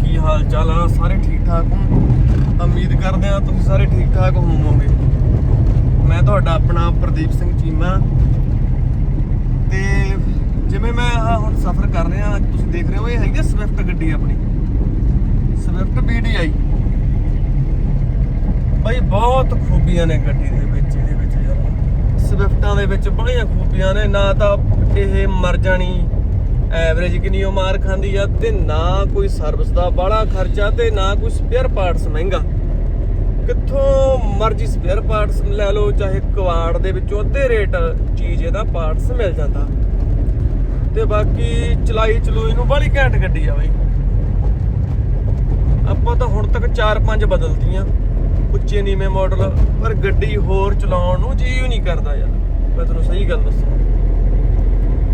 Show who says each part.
Speaker 1: ਕੀ ਹਾਲ ਚਾਲ ਸਾਰੇ ਠੀਕ ਠਾਕ ਹੋ? ਉਮੀਦ ਕਰਦੇ ਹਾਂ ਤੁਸੀਂ ਸਾਰੇ ਠੀਕ ਠਾਕ ਹੋਵੋਗੇ। ਮੈਂ ਤੁਹਾਡਾ ਆਪਣਾ ਪ੍ਰਦੀਪ ਸਿੰਘ ਚੀਮਾ। ਤੇ ਜਿਵੇਂ ਮੈਂ ਆਹ ਹੁਣ ਸਫ਼ਰ ਕਰ ਰਿਹਾ ਤੁਸੀਂ ਦੇਖ ਰਹੇ ਹੋ, ਇਹ ਹੈਗੀ ਸਵਿਫਟ ਗੱਡੀ ਆਪਣੀ। ਸਵਿਫਟ BDI ਬਈ ਬਹੁਤ ਖੂਬੀਆਂ ਨੇ ਗੱਡੀ ਦੇ ਵਿੱਚ, ਇਹਦੇ ਵਿੱਚ ਯਾਰ। ਸਵਿਫਟਾਂ ਦੇ ਵਿੱਚ ਬੜੀਆਂ ਖੂਬੀਆਂ ਨੇ, ਨਾ ਤਾਂ ਇਹ ਮਰ ਜਾਣੀ ਐਵਰੇਜ ਕਿੰਨੀ ਉਹ ਮਾਰ ਖਾਂਦੀ ਆ ਤੇ ਨਾ ਕੋਈ ਸਰਵਿਸ ਦਾ ਬਾਹਲਾ ਖਰਚਾ ਤੇ ਨਾ ਕੋਈ ਸਪੇਅਰ ਪਾਰਟਸ ਮਹਿੰਗਾ। ਕਿੱਥੋਂ ਮਰਜ਼ੀ ਸਪੇਅਰ ਪਾਰਟਸ ਲੈ ਲਓ, ਚਾਹੇ ਕਵਾੜ ਦੇ ਵਿੱਚੋਂ ਅੱਧੇ ਰੇਟ ਚੀਜ਼ ਇਹਦਾ ਪਾਰਟਸ ਮਿਲ ਜਾਂਦਾ। ਤੇ ਬਾਕੀ ਚਲਾਈ ਚਲੂਈ ਨੂੰ ਬੜੀ ਘੈਂਟ ਗੱਡੀ ਆ ਬਈ। ਆਪਾਂ ਤਾਂ ਹੁਣ ਤੱਕ 4-5 ਬਦਲਤੀਆਂ। ਉੱਚੇ ਨੀਵੇਂ ਮਾਡਲ ਪਰ ਗੱਡੀ ਹੋਰ ਚਲਾਉਣ ਨੂੰ ਜੀ ਨਹੀਂ ਕਰਦਾ ਯਾਰ। ਮੈਂ ਤੁਹਾਨੂੰ ਸਹੀ ਗੱਲ ਦੱਸਾਂ।